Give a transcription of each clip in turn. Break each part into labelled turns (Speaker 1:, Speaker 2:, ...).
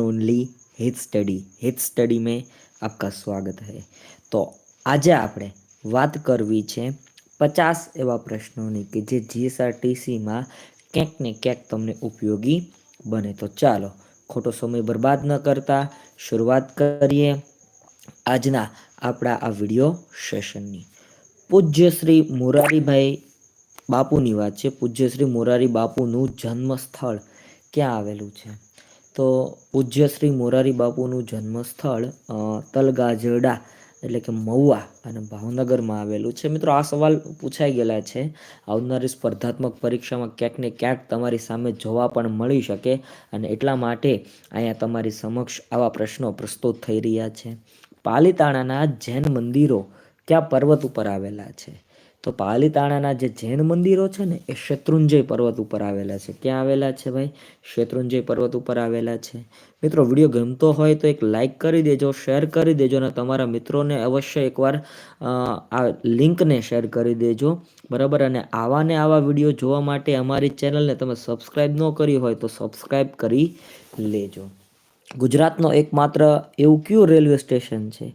Speaker 1: Only હેથ study હેથ study મેં આપકા સ્વાગત હૈ તો આજે આપણે વાત કરવી છે પચાસ એવા પ્રશ્નોની કે જે જીએસઆરટીસીમાં ક્યાંક ને ક્યાંક તમને ઉપયોગી બને તો ચાલો ખોટો સમય બરબાદ ન કરતા શરૂઆત કરીએ આજના આપણા આ વીડિયો સેશનની પૂજ્ય શ્રી મોરારીભાઈ બાપુની વાત છે પૂજ્ય શ્રી મોરારી બાપુનું જન્મસ્થળ ક્યાં આવેલું છે તો પૂજ્ય શ્રી મોરારી બાપુનું જન્મસ્થળ તલગાજરડા એટલે કે મહુવા અને ભાવનગરમાં આવેલું છે. મિત્રો, આ સવાલ પૂછાઈ ગયેલા છે. આવનારી સ્પર્ધાત્મક પરીક્ષામાં ક્યાંક ને ક્યાંક તમારી સામે જોવા પણ મળી શકે અને એટલા માટે અહીંયા તમારી સમક્ષ આવા પ્રશ્નો પ્રસ્તુત થઈ રહ્યા છે. પાલીતાણાના જૈન મંદિરો ક્યાં પર્વત ઉપર આવેલા છે? તો પાલીતાણાના જે જૈન મંદિરો છે ને, એ શત્રુંજય પર્વત ઉપર આવેલા છે. ક્યાં આવેલા છે ભાઈ? શત્રુંજય પર્વત ઉપર આવેલા છે. મિત્રો, વીડિયો ગમતો હોય તો એક લાઇક કરી દેજો શેર કરી દેજો અને તમારા મિત્રોને અવશ્ય એકવાર આ લિંકને શેર કરી દેજો. બરાબર? અને આવા ને આવા વીડિયો જોવા માટે અમારી ચેનલને તમે સબસ્ક્રાઈબ ન કરી હોય તો સબસ્ક્રાઈબ કરી લેજો. ગુજરાતનો એકમાત્ર એવું કયું રેલવે સ્ટેશન છે?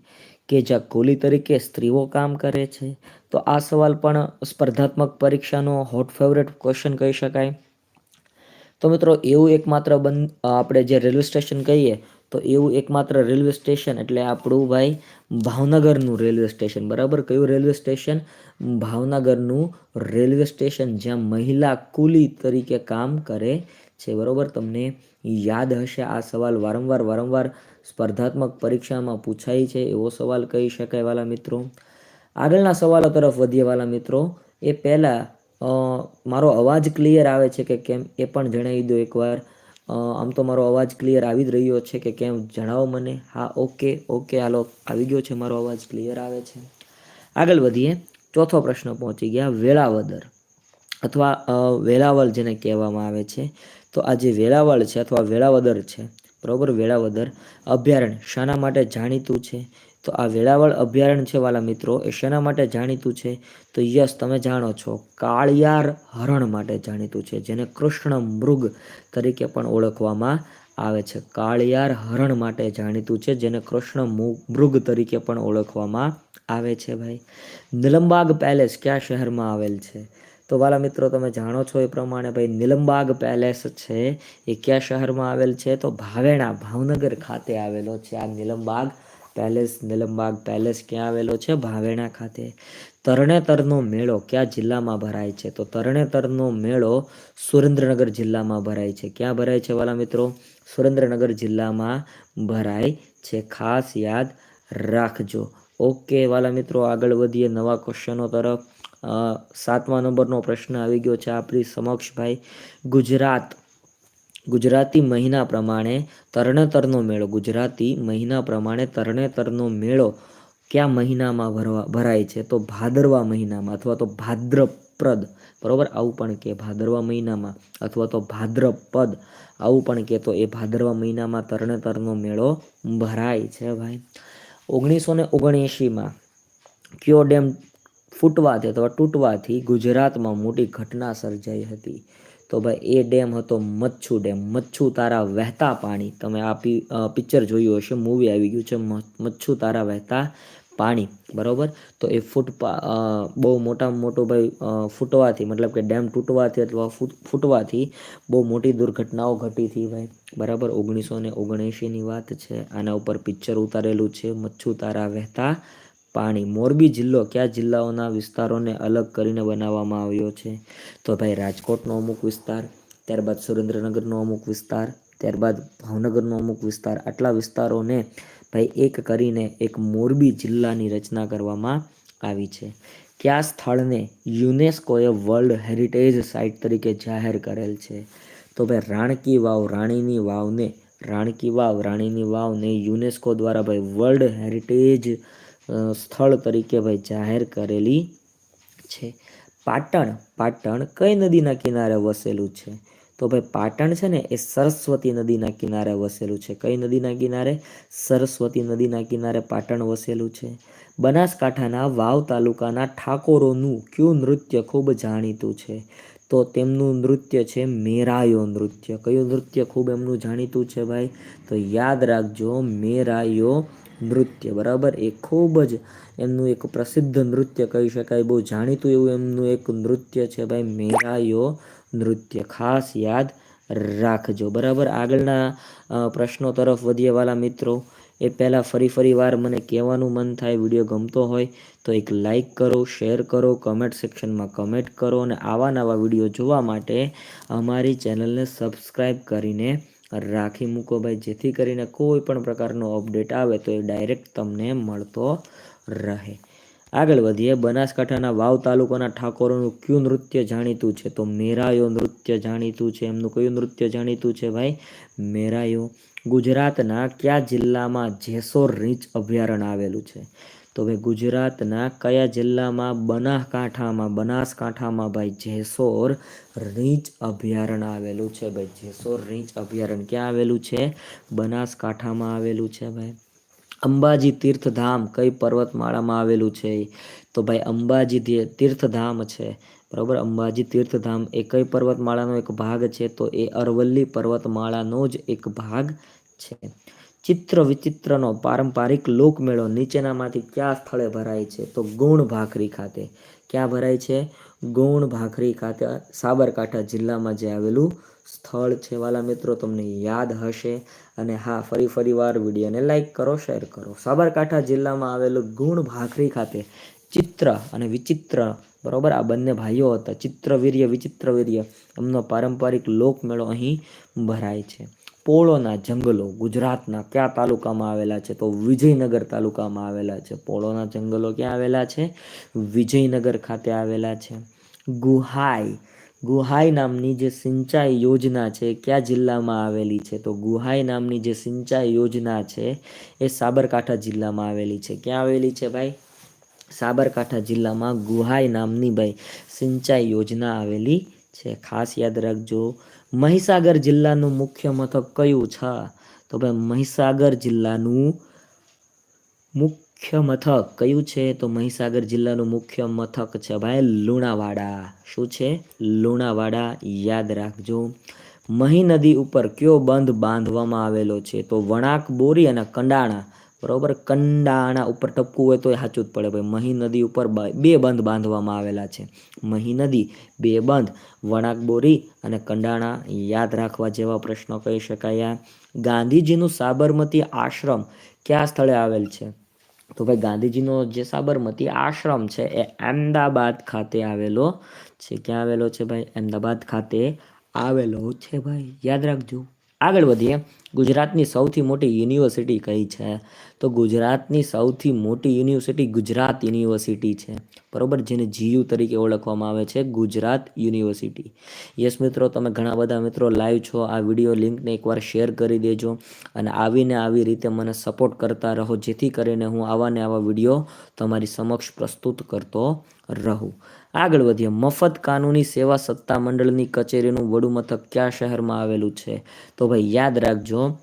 Speaker 1: કે જ્યાં કુલી તરીકે સ્ત્રીઓ કામ કરે છે? તો આ સવાલ પણ સ્પર્ધાત્મક પરીક્ષાનો હોટ ફેવરેટ ક્વેશ્ચન કહી શકાય. તો મિત્રો, એવું એકમાત્ર બન, આપણે જે રેલવે સ્ટેશન કહીએ, તો એવું એકમાત્ર રેલવે સ્ટેશન એટલે આપણું ભાઈ ભાવનગરનું રેલવે સ્ટેશન. બરાબર? કયું રેલવે સ્ટેશન? ભાવનગરનું રેલવે સ્ટેશન જ્યાં મહિલા કુલી તરીકે કામ કરે છે બરાબર? તમને યાદ હશે આ સવાલ વારંવાર વારંવાર સ્પર્ધાત્મક પરીક્ષામાં પૂછાય છે, એવો સવાલ કહી શકાય વાલા મિત્રો. આગળના સવાલો તરફ વધીએ વાલા મિત્રો. એ પહેલાં મારો અવાજ ક્લિયર આવે છે કે કેમ? એ પણ જણાવી દો એકવાર. આમ તો મારો અવાજ ક્લિયર આવી જ રહ્યો છે કે કેમ? જણાવો મને. હા, ઓકે ઓકે, હાલો, આવી ગયો છે મારો અવાજ ક્લિયર આવે છે. આગળ વધીએ. ચોથો પ્રશ્ન પહોંચી ગયા. વેળાવદર, અથવા વેલાવલ જેને કહેવામાં આવે છે. તો આ જે વેળાવળ છે અથવા વેળાવદર છે, બરાબર? વેળાવદર અભયારણ્ય શાના માટે જાણીતું છે? તો આ વેળાવળ અભયારણ્ય છે વાલા મિત્રો, એ શેના માટે જાણીતું છે? તો યસ, તમે જાણો છો, કાળિયાર હરણ માટે જાણીતું છે, જેને કૃષ્ણ મૃગ તરીકે પણ ઓળખવામાં આવે છે. કાળિયાર હરણ માટે જાણીતું છે, જેને કૃષ્ણ મૃગ તરીકે પણ ઓળખવામાં આવે છે ભાઈ. નિલંબાગ પેલેસ કયા શહેરમાં આવેલ છે? તો વાલા મિત્રો, તમે જાણો છો એ પ્રમાણે ભાઈ નિલંબાગ પેલેસ છે. એ કયા શહેરમાં આવેલ છે? તો ભાવેણા ભાવનગર ખાતે આવેલો છે આ નિલંબાગ પેલેસ. નિલમબાગ પેલેસ ક્યાં આવેલો છે? ભાવેણા ખાતે. તરણેતરનો મેળો કયા જિલ્લામાં ભરાય છે? તો તરણેતરનો મેળો સુરેન્દ્રનગર જિલ્લામાં ભરાય છે. ક્યાં ભરાય છે વાલા મિત્રો? સુરેન્દ્રનગર જિલ્લામાં ભરાય છે. ખાસ યાદ રાખજો. ઓકે વાલા મિત્રો, આગળ વધીએ નવા ક્વેશ્ચનો તરફ. સાતમા નંબરનો પ્રશ્ન આવી ગયો છે આપણી સમક્ષ ભાઈ. ગુજરાત, ગુજરાતી મહિના પ્રમાણે તરણેતરનો મેળો, ગુજરાતી મહિના પ્રમાણે તરણેતરનો મેળો કયા મહિનામાં ભરવા, ભરાય છે? તો ભાદરવા મહિનામાં અથવા તો ભાદ્રપ્રદ બરાબર? આવું પણ કે ભાદરવા મહિનામાં અથવા તો ભાદ્રપદ, આવું પણ કે તો એ ભાદરવા મહિનામાં તરણેતરનો મેળો ભરાય છે ભાઈ. ઓગણીસો ને ઓગણએંશીમાં ક્યો ડેમ ફૂટવાથી અથવા તૂટવાથી ગુજરાતમાં મોટી ઘટના સર્જાઈ હતી. તો ભાઈ, એ ડેમ હતો મચ્છુ ડેમ. મચ્છુ તારા વહેતા પાણી. તમે આ પિક્ચર જોયું હશે મૂવી આવી ગયું છે મચ્છુ તારા વહેતા પાણી. બરાબર? તો એ ફૂટપા બહુ મોટામાં મોટું ભાઈ ફૂટવાથી, મતલબ કે ડેમ તૂટવાથી અથવા ફૂટવાથી બહુ મોટી દુર્ઘટનાઓ ઘટી હતી ભાઈ. બરાબર? ઓગણીસો ને ઓગણએંશીની વાત છે. આના ઉપર પિક્ચર ઉતારેલું છે. મચ્છુ તારા વહેતા પાણી મોરબી જિલ્લો કયા જિલ્લાઓના વિસ્તારોને અલગ કરીને બનાવવામાં આવ્યો છે? તો ભાઈ રાજકોટનો અમુક વિસ્તાર, ત્યારબાદ સુરેન્દ્રનગરનો અમુક વિસ્તાર, ત્યારબાદ ભાવનગરનો અમુક વિસ્તાર, આટલા વિસ્તારોને ભાઈ એક કરીને એક મોરબી જિલ્લાની રચના કરવામાં આવી છે. કયા સ્થળને યુનેસ્કોએ વર્લ્ડ હેરિટેજ સાઇટ તરીકે જાહેર કરેલ છે? તો ભાઈ રાણકી વાવ, રાણીની વાવને, રાણકી વાવ, રાણીની વાવને યુનેસ્કો દ્વારા ભાઈ વર્લ્ડ હેરિટેજ સ્થળ તરીકે ભાઈ જાહેર કરેલી છે. પાટણ પાટણ કઈ નદીના કિનારે વસેલું છે? તો ભાઈ પાટણ છે ને એ સરસ્વતી નદીના કિનારે વસેલું છે. કઈ નદીના કિનારે? સરસ્વતી નદીના કિનારે પાટણ વસેલું છે. બનાસકાંઠાના વાવ તાલુકાના ઠાકોરોનું કયું નૃત્ય ખૂબ જાણીતું છે? તો તેમનું નૃત્ય છે મેરાયો નૃત્ય. કયું નૃત્ય ખૂબ એમનું જાણીતું છે ભાઈ? તો યાદ રાખજો, મેરાયો નૃત્ય, બરાબર? એ ખૂબ જ એમનું એક પ્રસિદ્ધ નૃત્ય કહી શકાય. બહુ જાણીતું એવું એમનું એક નૃત્ય છે ભાઈ મેરાયો નૃત્ય. ખાસ યાદ રાખજો, બરાબર? આગળના પ્રશ્નો તરફ વધીએ વાલા મિત્રો. એ પહેલાં ફરી ફરી વાર મને કહેવાનું મન થાય, વીડિયો ગમતો હોય, તો એક લાઈક કરો, શેર કરો, કમેન્ટ સેક્શનમાં કમેન્ટ કરો અને આવા નવા વીડિયો જોવા માટે અમારી ચેનલને સબસ્ક્રાઈબ કરીને રાખી મૂકો ભાઈ. જેથી કરીને કોઈ પણ પ્રકારનો અપડેટ આવે તો એ ડાયરેક્ટ તમને મળતો રહે. આગળ વધીએ. બનાસકાંઠાના વાવ તાલુકાના ઠાકોરોનું કયું નૃત્ય જાણીતું છે? તો મેરાયો નૃત્ય જાણીતું છે. એમનું કયું નૃત્ય જાણીતું છે ભાઈ? મેરાયો. ગુજરાતના કયા જિલ્લામાં જેસોર રીંછ અભયારણ્ય આવેલું છે? તો ભાઈ ગુજરાતના કયા જિલ્લામાં બનાસકાંઠામાં બનાસકાંઠામાં ભાઈ જેસોર રીંચ અભયારણ્ય આવેલું છે ભાઈ? જેસોર રીંચ અભયારણ્ય ક્યાં આવેલું છે? બનાસકાંઠામાં આવેલું છે ભાઈ. અંબાજી તીર્થધામ કઈ પર્વતમાળામાં આવેલું છે? તો ભાઈ અંબાજી તીર્થધામ છે. બરાબર? અંબાજી તીર્થધામ એ કઈ પર્વતમાળાનો એક ભાગ છે? તો એ અરવલ્લી પર્વતમાળાનો જ એક ભાગ છે. ચિત્ર વિચિત્રનો પારંપરિક લોકમેળો નીચેનામાંથી કયા સ્થળે ભરાય છે? તો ગૌણ ભાખરી ખાતે. ક્યાં ભરાય છે? ગૌણ ભાખરી ખાતે સાબરકાંઠા જિલ્લામાં જે આવેલું સ્થળ છે વાલા મિત્રો, તમને યાદ હશે. અને હા, ફરી ફરી વાર વિડીયોને લાઈક કરો, શેર કરો. સાબરકાંઠા જિલ્લામાં આવેલું ગુણ ભાખરી ખાતે ચિત્ર અને વિચિત્ર, બરાબર? આ બંને ભાઈઓ હતા. ચિત્રવીર્ય, વિચિત્રવીર્ય. એમનો પારંપરિક લોકમેળો અહીં ભરાય છે. પોળોના જંગલો ગુજરાતના કયા તાલુકામાં આવેલા છે? તો વિજયનગર તાલુકામાં આવેલા છે. પોળોના જંગલો ક્યાં આવેલા છે? વિજયનગર ખાતે આવેલા છે. ગુહાઈ. ગુહાઈ નામની જે સિંચાઈ યોજના છે કયા જિલ્લામાં આવેલી છે? તો ગુહાઈ નામની જે સિંચાઈ યોજના છે એ સાબરકાંઠા જિલ્લામાં આવેલી છે. ક્યાં આવેલી છે ભાઈ? સાબરકાંઠા જિલ્લામાં ગુહાઈ નામની ભાઈ સિંચાઈ યોજના આવેલી છે. ખાસ યાદ રાખજો, મહીસાગર જિલ્લાનું મુખ્ય મથક કયું છે? તો ભાઈ મહીસાગર જિલ્લાનું મુખ્ય મથક કયું છે? તો મહીસાગર જિલ્લાનું મુખ્ય મથક છે ભાઈ લુણાવાડા. શું છે? લુણાવાડા, યાદ રાખજો. મહી નદી ઉપર કયો બંધ બાંધવામાં આવેલો છે? તો વણાક, બોરી અને કંડાણા. બરાબર? કંડાણા ઉપર ટપકું હોય તો એ સાચું જ પડે. ભાઈ, મહી નદી ઉપર બે બંધ બાંધવામાં આવેલા છે. મહી નદી, બે બંધ. વણાક બોરી અને કંડાણા યાદ રાખવા જેવા પ્રશ્નો કહી શકાય. ગાંધીજીનું સાબરમતી આશ્રમ કયા સ્થળે આવેલ છે? તો ભાઈ, ગાંધીજીનો જે સાબરમતી આશ્રમ છે એ અમદાવાદ ખાતે આવેલો છે. ક્યાં આવેલો છે ભાઈ? અમદાવાદ ખાતે આવેલો છે ભાઈ. યાદ રાખજો. આગળ વધીએ. ગુજરાતની સૌથી મોટી યુનિવર્સિટી કઈ છે? તો ગુજરાતની સૌથી મોટી યુનિવર્સિટી ગુજરાત યુનિવર્સિટી છે. બરાબર? જેને જીયુ તરીકે ઓળખવામાં આવે છે. ગુજરાત યુનિવર્સિટી. યસ મિત્રો, તમે ઘણા બધા મિત્રો લાઈવ છો. આ વીડિયો લિંકને એકવાર શેર કરી દેજો અને આવીને આવી રીતે મને સપોર્ટ કરતા રહો. જેથી કરીને હું આવા ને આવા વીડિયો તમારી સમક્ષ પ્રસ્તુત કરતો રહું. આગળ વધીએ. મફત કાનૂની સેવા સત્તા મંડળની કચેરીનું વડું મથક કયા શહેરમાં આવેલું છે? તો ભાઈ, યાદ રાખજો,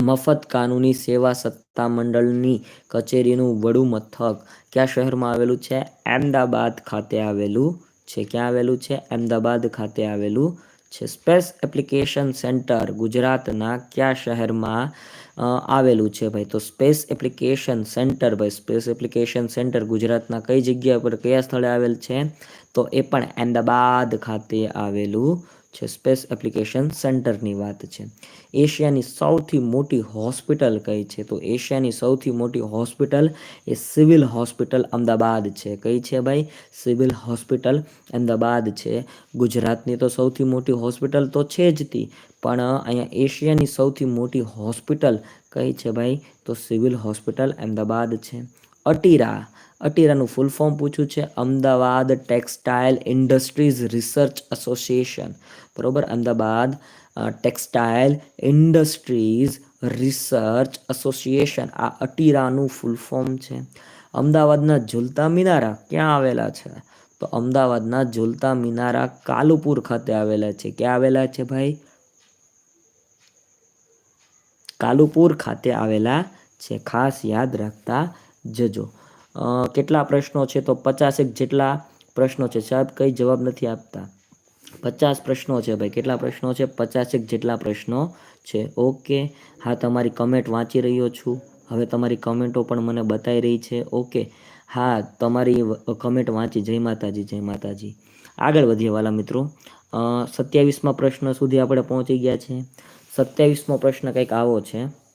Speaker 1: મફત કાનૂની સેવા સત્તા મંડળની કચેરીનું વડું મથક કયા શહેરમાં આવેલું છે? અમદાવાદ ખાતે આવેલું છે. ક્યાં આવેલું છે? અમદાવાદ ખાતે આવેલું છે. સ્પેસ એપ્લિકેશન સેન્ટર ગુજરાતના કયા શહેરમાં આવેલું છે ભાઈ. તો સ્પેસ એપ્લિકેશન સેન્ટર ભાઈ. સ્પેસ એપ્લિકેશન સેન્ટર ગુજરાતના કઈ જગ્યા પર, કયા સ્થળે આવેલ છે? તો એ પણ અમદાવાદ ખાતે આવેલું છે સ્પેસ એપ્લિકેશન સેન્ટરની વાત છે. એશિયાની સૌથી મોટી હોસ્પિટલ કઈ છે? તો એશિયાની સૌથી મોટી હોસ્પિટલ એ સિવિલ હોસ્પિટલ અમદાવાદ છે. કઈ છે ભાઈ? સિવિલ હોસ્પિટલ અમદાવાદ છે. ગુજરાતની તો સૌથી મોટી હોસ્પિટલ તો છે જ તી, પણ અહીંયા એશિયાની સૌથી મોટી હોસ્પિટલ કઈ છે ભાઈ? તો સિવિલ હોસ્પિટલ અમદાવાદ છે. અટીરા અટીરાનું ફૂલ ફોર્મ પૂછ્યું છે. Ahmedabad textile industries research association બરાબર? Ahmedabad textile industries research association આ અટીરાનું ફૂલ ફોર્મ છે. અમદાવાદના ઝુલતા મિનારા ક્યાં આવેલા છે? તો અમદાવાદના ઝુલતા મિનારા કાલુપુર ખાતે આવેલા છે. ક્યાં આવેલા છે ભાઈ? કાલુપુર ખાતે આવેલા છે. ખાસ યાદ રાખતા જજો. કેટલા પ્રશ્નો છે તો પચાસેક જેટલા પ્રશ્નો છે. સાહેબ, કંઈ જવાબ નથી આપતા. પચાસ પ્રશ્નો છે ભાઈ. કેટલા પ્રશ્નો છે? પચાસેક જેટલા પ્રશ્નો છે. ઓકે. હા, તમારી કમેન્ટ વાંચી રહ્યો છું. હવે તમારી કમેન્ટો પણ મને બતાવી રહી છે. ઓકે. હા, તમારી કમેન્ટ વાંચી. જય માતાજી જય માતાજી. આગળ વધીએ વાલા મિત્રો. સત્યાવીસમાં પ્રશ્ન સુધી આપણે પહોંચી ગયા છે. સત્યાવીસમો પ્રશ્ન કંઈક આવો છે.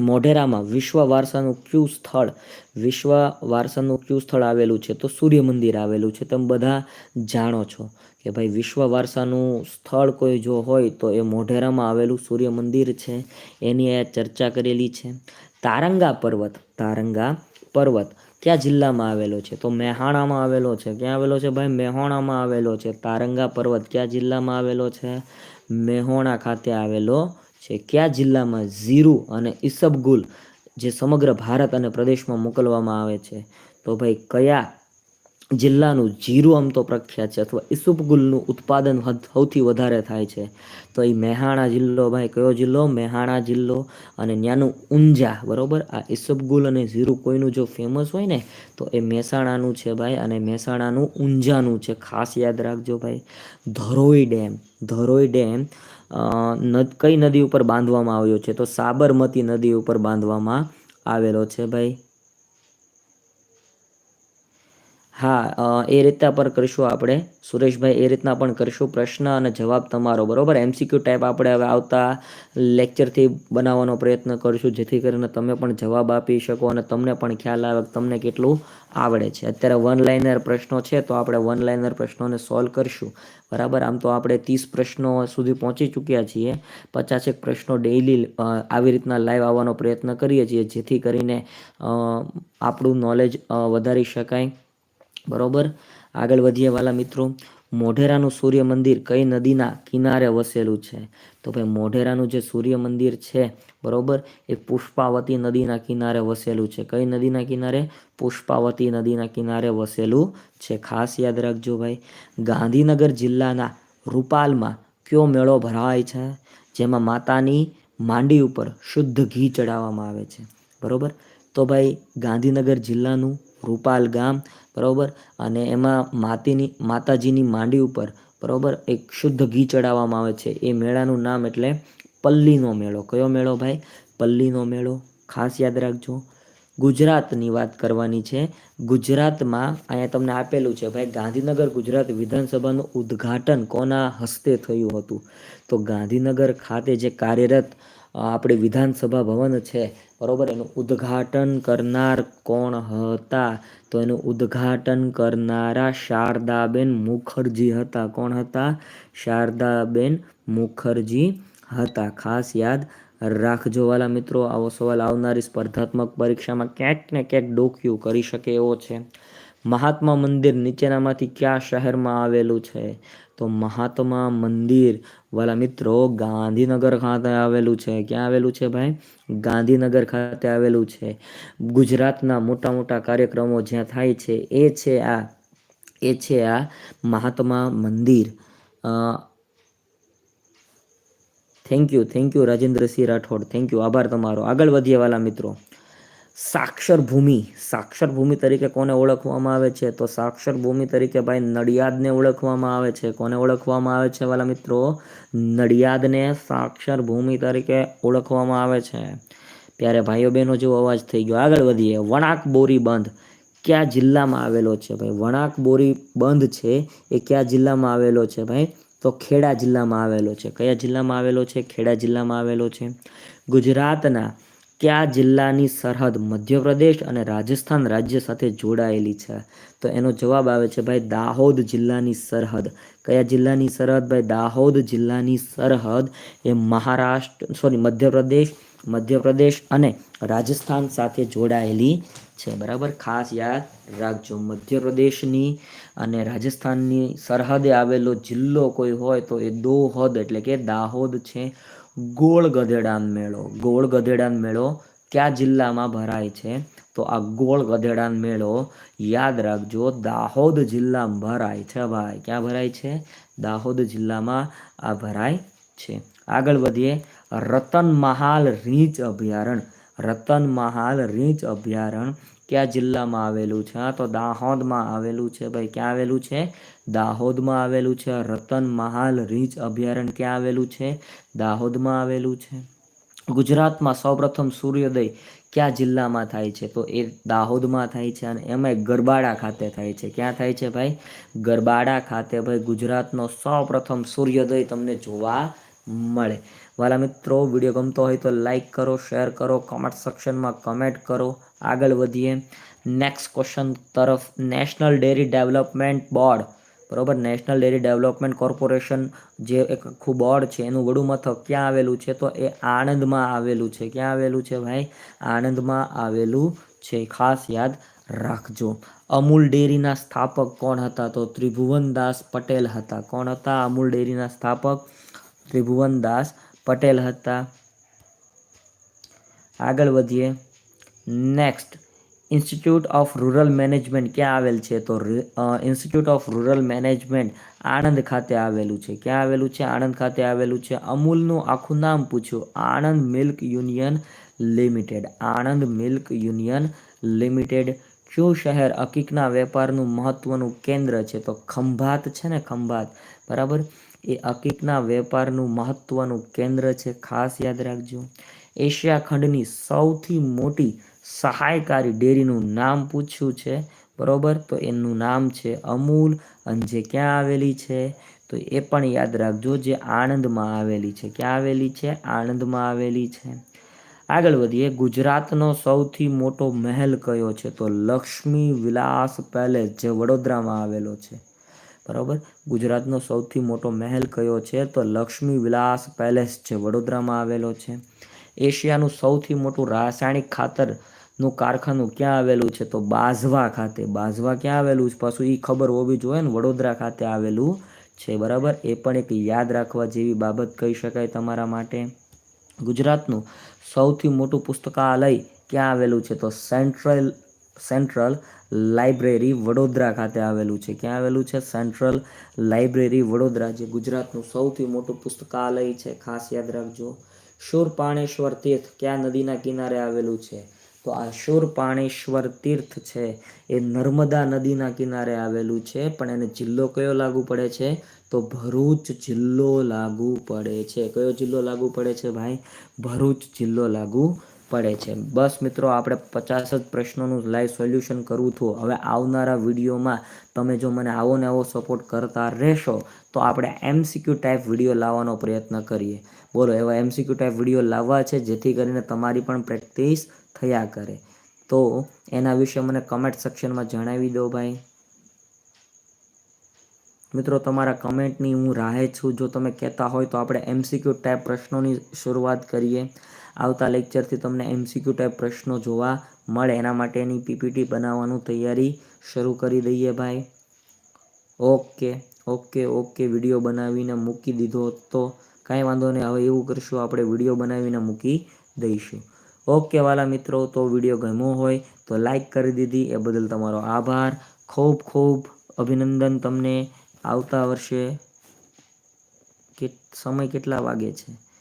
Speaker 1: મોઢેરામાં વિશ્વ વારસાનું કયું સ્થળ, વિશ્વ વારસાનું કયું સ્થળ આવેલું છે? તો સૂર્ય મંદિર આવેલું છે. તમે બધા જાણો છો કે ભાઈ વિશ્વ વારસાનું સ્થળ કોઈ જો હોય તો એ મોઢેરામાં આવેલું સૂર્ય મંદિર છે. એની આ ચર્ચા કરેલી છે. તારંગા પર્વત તારંગા પર્વત કયા જિલ્લામાં આવેલો છે? તો મહેસાણામાં આવેલો છે. ક્યાં આવેલો છે ભાઈ? મહેસાણામાં આવેલો છે. તારંગા પર્વત કયા જિલ્લામાં આવેલો છે? મહેસાણા ખાતે આવેલો છે? કયા જિલ્લામાં ઝીરું અને ઈસબગુલ જે સમગ્ર ભારત અને પ્રદેશમાં મોકલવામાં આવે છે? તો ભાઈ, કયા જિલ્લાનું જીરું આમ તો પ્રખ્યાત છે અથવા ઈસુપગુલનું ઉત્પાદન સૌથી વધારે થાય છે? તો એ મહેણા જિલ્લો ભાઈ, કયો જિલ્લો? મહેહાણા જિલ્લો અને ત્યાંનું ઊંઝા, બરાબર? આ ઈસબગુલ અને જીરું કોઈનું જો ફેમસ હોય ને, તો એ મહેસાણાનું છે ભાઈ અને મહેસાણાનું ઊંઝાનું છે. ખાસ યાદ રાખજો ભાઈ, ધરોઈ ડેમ ધરોઈ ડેમ કઈ નદી ઉપર બાંધવામાં આવ્યો છે? તો સાબરમતી નદી ઉપર બાંધવામાં આવેલો છે ભાઈ. હા એ રીતના પણ કરીશું આપણે. સુરેશભાઈ, એ રીતના પણ કરીશું પ્રશ્ન અને જવાબ તમારો, બરાબર? એમસીક્યુ ટાઈપ આપણે હવે આવતા લેક્ચરથી બનાવવાનો પ્રયત્ન કરીશું, જેથી કરીને તમે પણ જવાબ આપી શકો અને તમને પણ ખ્યાલ આવે તમને કેટલું આવડે છે. અત્યારે વન લાઇનર પ્રશ્નો છે, તો આપણે વન લાઇનર પ્રશ્નોને સોલ્વ કરીશું. બરાબર? આમ તો આપણે ત્રીસ પ્રશ્નો સુધી પહોંચી ચૂક્યા છીએ. પચાસેક પ્રશ્નો ડેઇલી આવી રીતના લાઈવ આવવાનો પ્રયત્ન કરીએ છીએ, જેથી કરીને આપણું નોલેજ વધારી શકાય. બરોબર? આગળ વધીએ વાલા મિત્રો. મોઢેરાનું સૂર્ય મંદિર કઈ નદીના કિનારે વસેલું છે? તો ભાઈ મોઢેરાનું જે સૂર્ય મંદિર છે, બરોબર, એ પુષ્પાવતી નદીના કિનારે વસેલું છે. કઈ નદીના કિનારે? પુષ્પાવતી નદીના કિનારે વસેલું છે. ખાસ યાદ રાખજો ભાઈ, ગાંધીનગર જિલ્લાના રૂપાલમાં કયો મેળો ભરાય છે? જેમાં માતાની માંડી ઉપર શુદ્ધ ઘી ચડાવવામાં આવે છે. બરોબર? તો ભાઈ ગાંધીનગર જિલ્લાનું રૂપાલ ગામ બરાબર? અને એમાં માતીની, માતાજીની માંડી ઉપર બરાબર એક શુદ્ધ ઘી ચડાવવામાં આવે છે. એ મેળાનું નામ એટલે પલ્લીનો મેળો. કયો મેળો ભાઈ? પલ્લીનો મેળો. ખાસ યાદ રાખજો. ગુજરાતની વાત કરવાની છે. ગુજરાતમાં અહીંયા તમને આપેલું છે ભાઈ, ગાંધીનગર ગુજરાત વિધાનસભાનું ઉદ્ઘાટન કોના હસ્તે થયું હતું? તો ગાંધીનગર ખાતે જે કાર્યરત આપણે વિધાનસભા ભવન છે બરાબર? એનું ઉદ્ઘાટન કરનાર કોણ હતા? તો એનું ઉદ્ઘાટન કરનારા શારદાબેન મુખર્જી હતા. કોણ હતા? શારદાબેન મુખર્જી હતા. ખાસ યાદ રાખજો વાલા મિત્રો, આવો સવાલ આવનારી સ્પર્ધાત્મક પરીક્ષામાં ક્યાંક ને ક્યાંક ડોક્યુ કરી શકે એવો છે. મહાત્મા મંદિર નીચેનામાંથી કયા શહેરમાં આવેલું છે? તો મહાત્મા મંદિર વાલા મિત્રો, ગાંધીનગર ખાતે આવેલું છે. ક્યાં આવેલું છે ભાઈ? ગાંધીનગર ખાતે આવેલું છે. ગુજરાતના મોટા મોટા કાર્યક્રમો જ્યાં થાય છે, એ છે આ, એ છે આ Mahatma Mandir. Thank you thank you Rajendrasinh Rathod. Thank you આભાર તમારો. આગળ વધીએ વાલા મિત્રો. સાક્ષર ભૂમિ સાક્ષર ભૂમિ તરીકે કોને ઓળખવામાં આવે છે? તો સાક્ષર ભૂમિ તરીકે ભાઈ નડિયાદને ઓળખવામાં આવે છે. કોને ઓળખવામાં આવે છે વાલા મિત્રો? નડિયાદને સાક્ષર ભૂમિ તરીકે ઓળખવામાં આવે છે. ત્યારે ભાઈઓ બહેનો જેવો અવાજ થઈ ગયો. આગળ વધીએ. વણાક બોરી બંધ કયા જિલ્લામાં આવેલો છે ભાઈ? વણાક બોરી બંધ છે એ કયા જિલ્લામાં આવેલો છે ભાઈ? તો ખેડા જિલ્લામાં આવેલો છે. કયા જિલ્લામાં આવેલો છે? ખેડા જિલ્લામાં આવેલો છે. ગુજરાતના કયા જિલ્લાની સરહદ મધ્યપ્રદેશ અને રાજસ્થાન રાજ્ય સાથે જોડાયેલી છે? તો એનો જવાબ આવે છે ભાઈ દાહોદ જિલ્લાની સરહદ. કયા જિલ્લાની સરહદ ભાઈ? દાહોદ જિલ્લાની સરહદ એ મહારાષ્ટ્ર સોરી મધ્યપ્રદેશ મધ્યપ્રદેશ અને રાજસ્થાન સાથે જોડાયેલી છે. બરાબર? ખાસ યાદ રાખજો. મધ્યપ્રદેશની અને રાજસ્થાનની સરહદે આવેલો જિલ્લો કોઈ હોય તો એ દોહદ એટલે કે દાહોદ છે. ગોળ ગધેડાન મેળો. ગોળ ગધેડાન મેળો કયા જિલ્લામાં ભરાય છે? તો આ ગોળ ગધેડાન મેળો યાદ રાખજો, દાહોદ જિલ્લામાં ભરાય છે ભાઈ. ક્યાં ભરાય છે? દાહોદ જિલ્લામાં આ ભરાય છે. આગળ વધીએ. રતન મહાલ રીંછ અભયારણ્ય. રતન મહાલ રીંછ અભયારણ્ય. કયા જિલ્લામાં આવેલું છે? હા, તો દાહોદમાં આવેલું છે. ભાઈ, ક્યાં આવેલું છે? દાહોદમાં આવેલું છે. રતન મહાલ રીંછ અભયારણ્ય ક્યાં આવેલું છે? દાહોદમાં આવેલું છે. ગુજરાતમાં સૌપ્રથમ સૂર્યોદય કયા જિલ્લામાં થાય છે? તો એ દાહોદમાં થાય છે અને એમાંય ગરબાડા ખાતે થાય છે. ક્યાં થાય છે ભાઈ? ગરબાડા ખાતે ભાઈ ગુજરાતનો સૌપ્રથમ સૂર્યોદય તમને જોવા મળે. વાલા મિત્રો, વીડિયો ગમતો હોય તો લાઇક કરો શેર કરો કમેન્ટ સેક્શનમાં કમેન્ટ કરો. આગળ વધીએ. નેક્સ્ટ ક્વેશ્ચન તરફ નેશનલ ડેરી ડેવલપમેન્ટ બોર્ડ બરોબર? નેશનલ ડેરી ડેવલપમેન્ટ કોર્પોરેશન જે એક આખું બોર્ડ છે, એનું વડું મથક ક્યાં આવેલું છે? તો એ આણંદમાં આવેલું છે. ક્યાં આવેલું છે ભાઈ? આણંદમાં આવેલું છે. ખાસ યાદ રાખજો. અમૂલ ડેરીના સ્થાપક કોણ હતા? તો ત્રિભુવનદાસ પટેલ હતા. કોણ હતા? અમૂલ ડેરીના સ્થાપક ત્રિભુવનદાસ પટેલ હતા. આગળ વધીએ. Next institute of rural management ક્યાં આવેલ છે? તો institute of rural management Anand ખાતે આવેલું છે. ક્યાં આવેલું છે? આણંદ ખાતે આવેલું છે. અમૂલનું આખું નામ પૂછ્યું. Anand milk union limited. Anand milk union limited કયું શહેર અકીકના વેપારનું મહત્વનું કેન્દ્ર છે? તો ખંભાત છે ને ખંભાત. બરાબર? એ અકીકના વેપારનું મહત્વનું કેન્દ્ર છે. ખાસ યાદ રાખજો, એશિયા ખંડની સૌથી મોટી સહાયકારી ડેરીનું નામ પૂછ્યું છે. બરોબર? તો એનું નામ છે અમૂલ. અને જે ક્યાં આવેલી છે? તો એ પણ યાદ રાખજો જે આણંદમાં આવેલી છે. ક્યાં આવેલી છે? આણંદમાં આવેલી છે. આગળ વધીએ. ગુજરાતનો સૌથી મોટો મહેલ કયો છે? તો લક્ષ્મી વિલાસ પેલેસ જે વડોદરામાં આવેલો છે. બરાબર? ગુજરાતનો સૌથી મોટો મહેલ કયો છે? તો લક્ષ્મી વિલાસ પેલેસ છે, વડોદરામાં આવેલો છે. એશિયાનું સૌથી મોટું રાસાયણિક ખાતરનું કારખાનું ક્યાં આવેલું છે? તો બાઝવા ખાતે. બાઝવા ક્યાં આવેલું છે? પાછું એ ખબર હોવી જોઈએ ને, વડોદરા ખાતે આવેલું છે, બરાબર? એ પણ એક યાદ રાખવા જેવી બાબત કહી શકાય તમારા માટે. ગુજરાતનું સૌથી મોટું પુસ્તકાલય ક્યાં આવેલું છે? તો સેન્ટ્રલ સેન્ટ્રલ લાઇબ્રેરી વડોદરા ખાતે આવેલું છે. ક્યાં આવેલું છે? સેન્ટ્રલ લાઇબ્રેરી વડોદરા, જે ગુજરાતનું સૌથી મોટું પુસ્તકાલય છે. ખાસ યાદ રાખજો. શૂરપાણેશ્વર તીર્થ ક્યાં નદીના કિનારે આવેલું છે? તો આ શૂરપાણેશ્વર તીર્થ છે એ નર્મદા નદીના કિનારે આવેલું છે. પણ એને જિલ્લો કયો લાગુ પડે છે? તો ભરૂચ જિલ્લો લાગુ પડે છે. કયો જિલ્લો લાગુ પડે છે ભાઈ? ભરૂચ જિલ્લો લાગુ પડે છે. બસ મિત્રો, આપણે પચાસ જ પ્રશ્નોનું લાઈવ સોલ્યુશન કરવું હતું હવે આવનારા વિડીયોમાં તમે જો મને આવો ને આવો સપોર્ટ કરતા રહેશો, તો આપણે એમસીક્યુ ટાઈપ વીડિયો લાવવાનો પ્રયત્ન કરીએ. બોલો, એવા એમસીક્યુ ટાઈપ વીડિયો લાવવા છે, જેથી કરીને તમારી પણ પ્રેક્ટિસ થયા કરે. તો એના વિશે મને કમેન્ટ સેક્શનમાં જણાવી દો ભાઈ. મિત્રો, તમારા કમેન્ટની હું રાહે છું. જો તમે કહેતા હોય તો આપણે એમસીક્યુ ટાઈપ પ્રશ્નોની શરૂઆત કરીએ. આવતા લેક્ચરથી તમને એમસીક્યુ ટાઈપ પ્રશ્નો જોવા મળે. એના માટેની પીપીટી બનાવવાનું તૈયારી શરૂ કરી દઈએ ભાઈ. ઓકે ઓકે ઓકે, વીડિયો બનાવીને મૂકી દીધો તો કાંઈ વાંધો નહીં. હવે એવું કરશું, આપણે વીડિયો બનાવીને મૂકી દઈશું. ઓકે વાલા મિત્રો, તો વીડિયો ગમ્યો હોય તો લાઈક કરી દીધી. એ બદલ તમારો આભાર. ખૂબ ખૂબ અભિનંદન તમને આવતા વર્ષે. સમય કેટલા વાગે છે?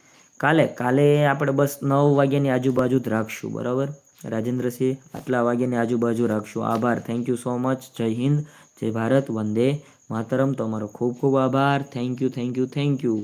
Speaker 1: કાલે કાલે આપણે બસ નવ વાગ્યાની આજુબાજુ જ રાખશું, બરાબર? રાજેન્દ્રસિંહ, આટલા વાગ્યાની આજુબાજુ રાખશું. આભાર. થેન્ક યુ સો મચ જય હિન્દ, જય ભારત, વંદે માતરમ. તમારો ખૂબ ખૂબ આભાર. Thank you thank you thank you